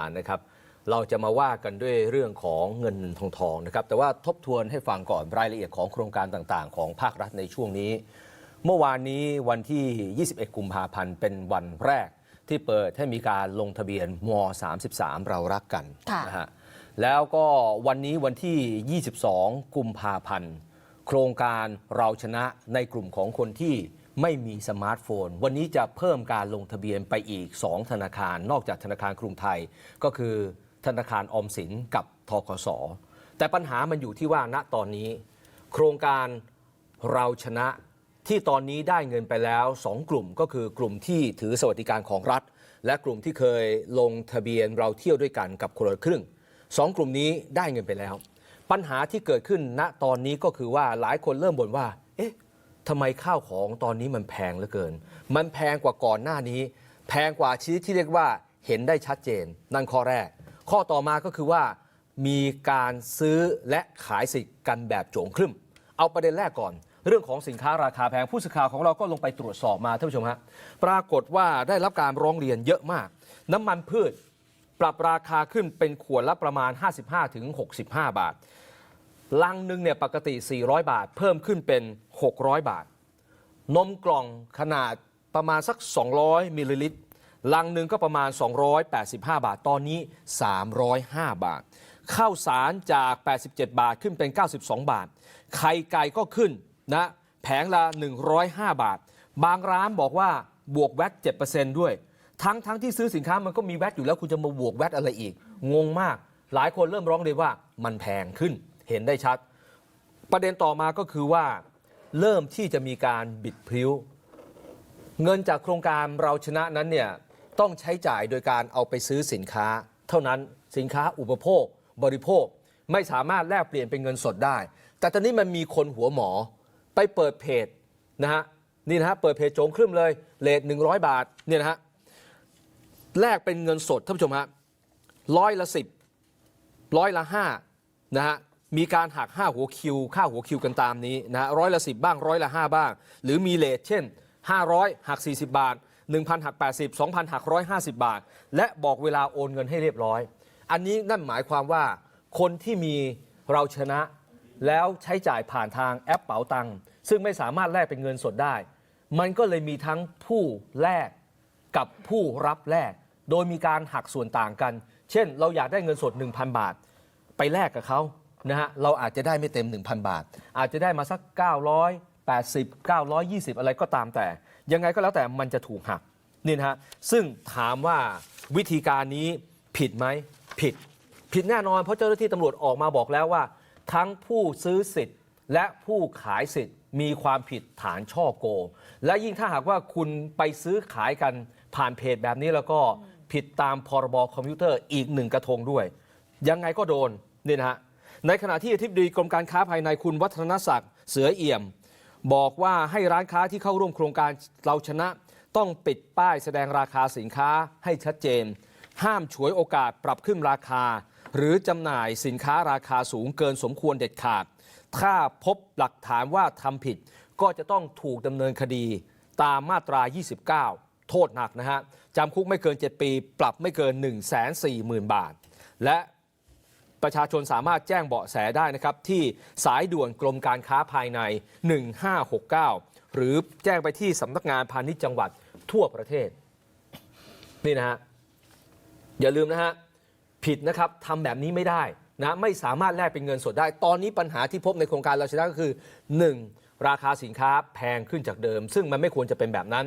อ่านนะครับเราจะมาว่ากันด้วยเรื่องของเงินทองทองนะครับแต่ว่าทบทวนให้ฟังก่อนรายละเอียดของโครงการต่างๆ ของภาครัฐในช่วงนี้ เมื่อวานนี้วันที่ 21 กุมภาพันธ์เป็นวันแรก ที่เปิดให้มีการลงทะเบียนม 33 เรารักกันค่ะนะฮะแล้วก็วันนี้วันที่ 22 กุมภาพันธ์โครงการเราชนะในกลุ่มของคนที่ ไม่มีสมาร์ทโฟน วันนี้จะเพิ่มการลงทะเบียนไปอีก 2 ธนาคาร นอกจากธนาคารกรุงไทย ก็คือธนาคารออมสินกับทกส แต่ปัญหามันอยู่ที่ว่าณตอนนี้ โครงการเราชนะที่ตอนนี้ได้เงินไปแล้ว 2 กลุ่มก็คือกลุ่มที่ถือสวัสดิการของรัฐ และกลุ่มที่เคยลงทะเบียนเราเที่ยวด้วยกันกับคนละครึ่งสองกลุ่มนี้ได้เงินไปแล้ว ปัญหาที่เกิดขึ้นณตอนนี้ก็คือว่าหลายคนเริ่มบ่นว่า เอ๊ะ ทำไมข้าวของตอนนี้มันแพงเหลือเกิน มันแพงกว่าก่อนหน้านี้ แพงกว่าชนิดที่เรียกว่าเห็นได้ชัดเจน นั่นข้อแรก ข้อต่อมาก็คือว่า มีการซื้อและขายสิทธิ์กันแบบโจงครึ่ม เอาประเด็นแรกก่อน เรื่องของสินค้าราคาแพงผู้สื่อข่าวของเราก็ลงไปตรวจสอบมาท่านผู้ชมฮะปรากฏว่าได้รับการร้องเรียนเยอะมาก น้ำมันพืช ปรับราคาขึ้นเป็นขวดละประมาณ 55-65 บาทลังหนึ่งเนี่ยปกติ 400 บาท เพิ่มขึ้นเป็น 600 บาท นมกล่องขนาดประมาณสัก 200 มิลลิลิตร ลังหนึ่งก็ประมาณ 285 บาท ตอนนี้ 305 บาท ข้าวสารจาก 87 บาทขึ้นเป็น 92 บาท ไข่ไก่ก็ขึ้นนะแผงละ 105 บาท บางร้านบอกว่าบวกแวต7%ด้วย ทั้งทั้งที่ซื้อสินค้ามันก็มีแวตอยู่แล้วคุณจะมาบวกแวตอะไรอีก งงมาก หลายคนเริ่มร้องเรียว่ามันแพงขึ้น เห็นได้ชัด ประเด็นต่อมาก็คือว่า เริ่มที่จะมีการบิดพริ้ว เงินจากโครงการเราชนะนั้นเนี่ยต้องใช้จ่ายโดยการเอาไปซื้อสินค้า เท่านั้นสินค้าอุปโภค บริโภคไม่สามารถแลกเปลี่ยนเป็นเงินสดได้ แต่ตอนนี้มันมีคนหัวหมอไปเปิดเพจนะฮะนี่นะฮะเปิดเพจโจงครึ่มเลยเลท100บาทเนี่ยนะฮะแลกเป็นเงินสดท่านผู้ชมฮะร้อยละสิบร้อยละห้านะฮะ มีการหัก5หัวคิว ค่าหัวคิวกันตามนี้นะฮะร้อยละสิบบ้างร้อยละห้าบ้าง หรือมีเลทเช่น 500 หัก 40 บาท 1,000 หัก 80 2,000 หัก 150 บาท และบอกเวลาโอนเงินให้เรียบร้อย อันนี้นั่นหมายความว่าคนที่มีเราชนะ แล้วใช้จ่ายผ่านทางแอปเป๋าตังค์ซึ่งไม่สามารถแลกเป็นเงินสดได้ มันก็เลยมีทั้งผู้แลกกับผู้รับแลกโดยมีการหักส่วนต่างกัน เช่น เราอยากได้เงินสด 1,000 บาท ไปแลกกับเขา นะฮะเราอาจจะได้ไม่เต็ม 1,000 บาท อาจจะได้มาสัก 980 920 อะไรก็ตามแต่ ยังไงก็แล้วแต่มันจะถูกหักนี่นะฮะซึ่งถามว่าวิธีการนี้ผิดไหมผิด ผิดแน่นอนเพราะเจ้าหน้าที่ตำรวจออกมาบอกแล้วว่า ทั้งผู้ซื้อสิทธิ์ และผู้ขายสิทธิ์มีความผิดฐานช่อโกงและยิ่งถ้าหากว่าคุณไปซื้อขายกันผ่านเพจแบบนี้แล้วก็ผิดตามพรบคอมพิวเตอร์อีกหนึ่งกระทงด้วย ยังไงก็โดนนี่นะฮะ ในขณะที่อธิบดีกรมการค้าภายในคุณวัฒนศักดิ์เสือเอี่ยม บอกว่าให้ร้านค้าที่เข้าร่วมโครงการเราชนะ ต้องปิดป้ายแสดงราคาสินค้าให้ชัดเจน ห้ามฉวยโอกาสปรับขึ้นราคา หรือจำหน่ายสินค้าราคาสูงเกินสมควรเด็ดขาด ถ้าพบหลักฐานว่าทำผิดก็จะต้องถูกดำเนินคดีตามมาตรา 29 โทษหนักนะฮะจำคุกไม่เกิน 7 ปี ปรับไม่เกิน 1 4 0 0 0 0 บาท และ ประชาชนสามารถแจ้งเบาะแสได้นะครับ ที่สายด่วนกรมการค้าภายใน 1569 หรือแจ้งไปที่สำนักงานพาณิชย์จังหวัดทั่วประเทศ นี่นะฮะ อย่าลืมนะฮะ ผิดนะครับทำแบบนี้ไม่ได้นะไม่สามารถแลกเป็นเงินสดได้ ตอนนี้ปัญหาที่พบในโครงการเราชนะก็คือ 1. ราคาสินค้าแพงขึ้นจากเดิม ซึ่งมันไม่ควรจะเป็นแบบนั้น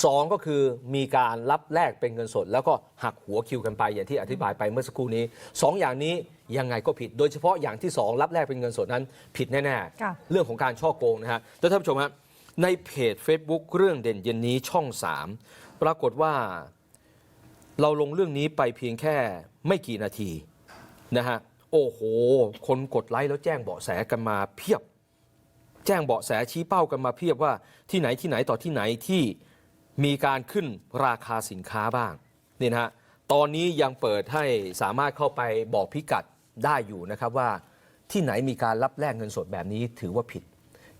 2ก็คือมีการรับแลกเป็นเงินสด แล้วก็หักหัวคิวกันไปอย่างที่อธิบายไปเมื่อสักครู่นี้ 2อย่างนี้ยังไงก็ผิด โดยเฉพาะอย่างที่ 2 รับแลกเป็นเงินสดนั้นผิดแน่ค่ะๆเรื่องของการช่อโกงนะฮะแล้วท่านผู้ชมฮะในเพจ Facebook เรื่องเด่นเย็นนี้ช่อง 3 ปรากฏว่าเราลงเรื่องนี้ไปเพียงแค่ไม่กี่นาทีนะฮะโอ้โห คนกดไลค์แล้วแจ้งเบาะแสกันมาเพียบ แจ้งเบาะแสชี้เป้ากันมาเพียบว่าที่ไหนที่ไหนต่อที่ไหนที่ มีการขึ้นราคาสินค้าบ้างนี่นะฮะตอนนี้ยังเปิดให้สามารถเข้าไปบอกพิกัดได้อยู่นะครับว่าที่ไหนมีการรับแลกเงินสดแบบนี้ถือว่าผิด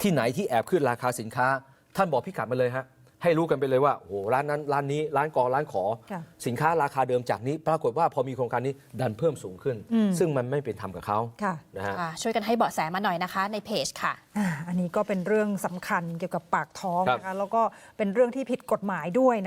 ที่ไหนที่แอบขึ้นราคาสินค้า ท่านบอกพิกัดมาเลยฮะ ให้รู้กันไปเลยว่าโอ้โหร้านนั้นร้านนี้ร้านกอร้านขอ ค่ะสินค้าราคาเดิมจากนี้ ปรากฏว่าพอมีโครงการนี้ดันเพิ่มสูงขึ้น อืม ซึ่งมันไม่เป็นธรรมกับเขาค่ะ นะฮะ ค่ะช่วยกันให้เบาะแสมาหน่อยนะคะ ในเพจค่ะ อ่าอันนี้ก็เป็นเรื่องสำคัญเกี่ยวกับปากท้องครับ นะคะแล้วก็เป็นเรื่องที่ผิดกฎหมายด้วยนะคะ